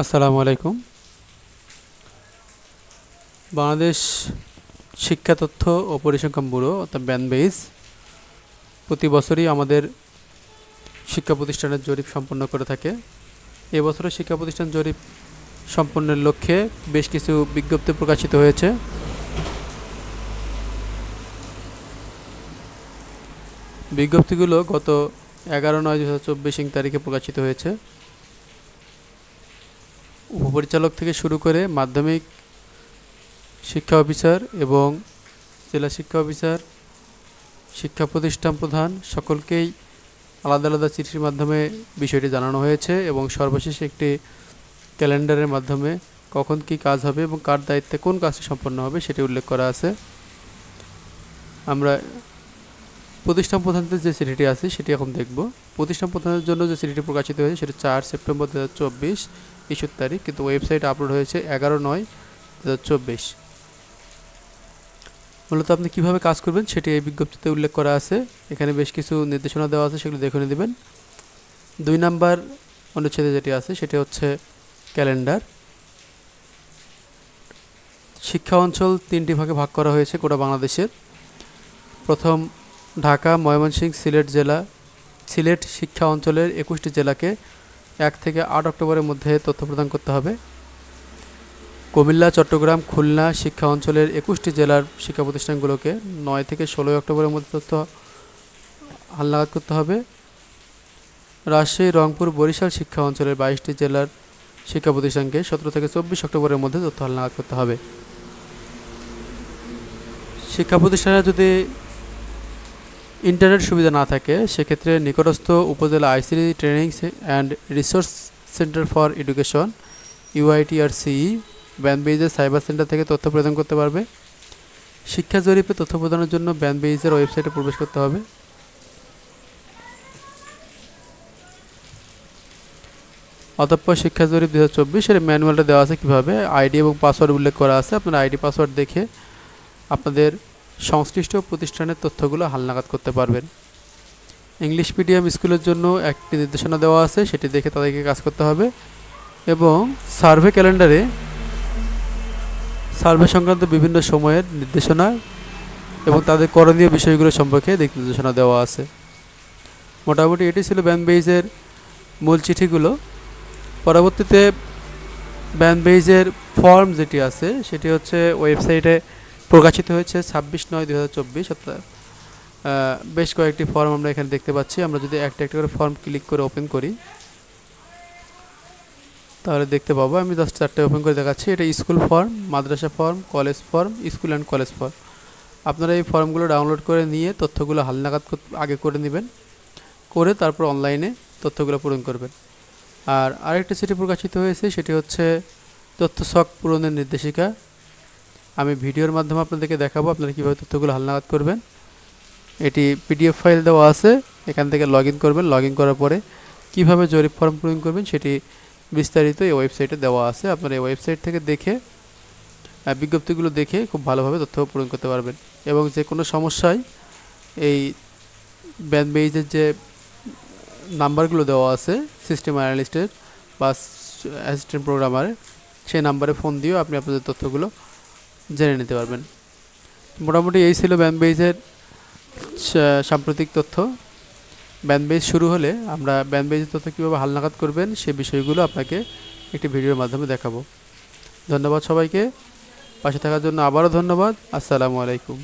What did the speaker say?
আসসালামু আলাইকুম। বাংলাদেশ শিক্ষা তথ্য ও পরিসংখ্যান ব্যুরো, অর্থাৎ ব্যানবেইজ, প্রতি বছরই আমাদের শিক্ষা প্রতিষ্ঠানের জরিপ সম্পন্ন করে থাকে। এবছরও শিক্ষা প্রতিষ্ঠান জরিপ সম্পন্নের লক্ষ্যে বেশ কিছু বিজ্ঞপ্তি প্রকাশিত হয়েছে। বিজ্ঞপ্তিগুলো গত এগারো নয় দু হাজার চব্বিশ তারিখে প্রকাশিত হয়েছে। উপপরিচালক থেকে শুরু করে মাধ্যমিক শিক্ষা অফিসার এবং জেলা শিক্ষা অফিসার, শিক্ষা প্রতিষ্ঠান প্রধান, সকলকেই আলাদা আলাদা চিঠির মাধ্যমে বিষয়টি জানানো হয়েছে এবং সর্বশেষ একটি ক্যালেন্ডারের মাধ্যমে কখন কি কাজ হবে এবং কার দায়িত্বে কোন কাজটি সম্পন্ন হবে সেটি উল্লেখ করা আছে। আমরা প্রতিষ্ঠান প্রধানদের যে চিঠিটি আছে সেটি এখন দেখব। প্রতিষ্ঠান প্রধানের জন্য যে চিঠিটি প্রকাশিত হয়েছে সেটি চার সেপ্টেম্বর দু হাজার চব্বিশ তারিখ, কিন্তু ওয়েবসাইটে আপলোড হয়েছে এগারো নয় দু হাজার চব্বিশ। মূলত আপনি কীভাবে কাজ করবেন সেটি এই বিজ্ঞপ্তিতে উল্লেখ করা আছে। এখানে বেশ কিছু নির্দেশনা দেওয়া আছে, সেগুলো দেখে নেবেন। দুই নাম্বার অনুচ্ছেদে যেটি আছে সেটি হচ্ছে ক্যালেন্ডার। শিক্ষা অঞ্চল তিনটি ভাগে ভাগ করা হয়েছে গোটা বাংলাদেশের। প্রথম ঢাকা, ময়মনসিংহ, সিলেট জেলা, সিলেট শিক্ষা অঞ্চলের একুশটি জেলাকে এক থেকে আট অক্টোবরের মধ্যে তথ্য প্রদান করতে হবে। কুমিল্লা, চট্টগ্রাম, খুলনা শিক্ষা অঞ্চলের একুশটি জেলার শিক্ষা প্রতিষ্ঠানগুলোকে নয় থেকে ষোলোই অক্টোবরের মধ্যে তথ্য হালনাগাদ করতে হবে। রাজশাহী, রংপুর, বরিশাল শিক্ষা অঞ্চলের বাইশটি জেলার শিক্ষা প্রতিষ্ঠানকে সতেরো থেকে চব্বিশ অক্টোবরের মধ্যে তথ্য হালনাগাদ করতে হবে। শিক্ষা প্রতিষ্ঠানে যদি ইন্টারনেট সুবিধা না থাকে, সেক্ষেত্রে নিকটস্থ upazila ICT training and resource centre for education UITRCE ব্যানবেইজের cyber centre থেকে তথ্য প্রদান করতে পারবে। শিক্ষা জরিপে তথ্য প্রদানের জন্য ব্যানবেইজের ওয়েবসাইটে প্রবেশ করতে হবে। অতঃপর শিক্ষা জরিপ দু হাজার চব্বিশের ম্যানুয়ালটা দেওয়া আছে কীভাবে? আইডি এবং পাসওয়ার্ড উল্লেখ করা আছে। আপনার আইডি পাসওয়ার্ড দেখে আপনাদের সংশ্লিষ্ট প্রতিষ্ঠানের তথ্যগুলো হালনাগাদ করতে পারবেন। ইংলিশ মিডিয়াম স্কুলের জন্য একটি নির্দেশনা দেওয়া আছে, সেটি দেখে তাদেরকে কাজ করতে হবে। এবং সার্ভে ক্যালেন্ডারে সার্ভে সংক্রান্ত বিভিন্ন সময়ের নির্দেশনা এবং তাদের করণীয় বিষয়গুলো সম্পর্কে দিক নির্দেশনা দেওয়া আছে। মোটামুটি এটি ছিল ব্যানবেইজের মূল চিঠিগুলো। পরবর্তীতে ব্যানবেইজের ফর্ম যেটি আছে, সেটি হচ্ছে ওয়েবসাইটে প্রকাশিত হয়েছে ছাব্বিশ নয় দু হাজার চব্বিশ, অর্থাৎ বেশ কয়েকটি ফর্ম আমরা এখানে দেখতে পাচ্ছি। আমরা যদি একটা একটা করে ফর্ম ক্লিক করে ওপেন করি, তাহলে দেখতে পাবো আমি দশ চারটে ওপেন করে দেখাচ্ছি। এটা school form Madrasa form college form school and college form আপনারা এই ফর্মগুলো ডাউনলোড করে নিয়ে তথ্যগুলো হালনাগাদ আগে করে নেবেন। করে তারপর অনলাইনে তথ্যগুলো পূরণ করবেন। আর আরেকটা সেটি প্রকাশিত হয়েছে, সেটি হচ্ছে তথ্য শখ পূরণের নির্দেশিকা। আমি ভিডিওর মাধ্যমে আপনাদেরকে দেখাবো আপনারা কীভাবে তথ্যগুলো হালনাগাদ করবেন। এটি পিডিএফ ফাইল দেওয়া আছে, এখান থেকে লগ করবেন। লগ করার পরে কীভাবে জরিপ ফর্ম পূরণ করবেন সেটি বিস্তারিত এই ওয়েবসাইটে দেওয়া আছে। আপনারা এই ওয়েবসাইট থেকে দেখে বিজ্ঞপ্তিগুলো দেখে খুব ভালোভাবে তথ্য পূরণ করতে পারবেন। এবং যে কোনো সমস্যায় এই ব্যান বেইজের যে নাম্বারগুলো দেওয়া আছে, সিস্টেম অ্যানালিস্টের বা অ্যাসিস্ট্যান্ট প্রোগ্রামারের, সেই নাম্বারে ফোন দিয়েও আপনি আপনাদের তথ্যগুলো জেনে নিতে পারবেন। মোটামুটি এই ছিল ব্যানবেইজের সাম্প্রতিক তথ্য। ব্যানবেজ শুরু হলে আমরা ব্যানবেজের তথ্য কীভাবে হালনাগাদ করবেন, সে বিষয়গুলো আপনাকে একটি ভিডিওর মাধ্যমে দেখাবো। ধন্যবাদ সবাইকে। পাশে থাকার জন্য আবারও ধন্যবাদ। আসসালামু আলাইকুম।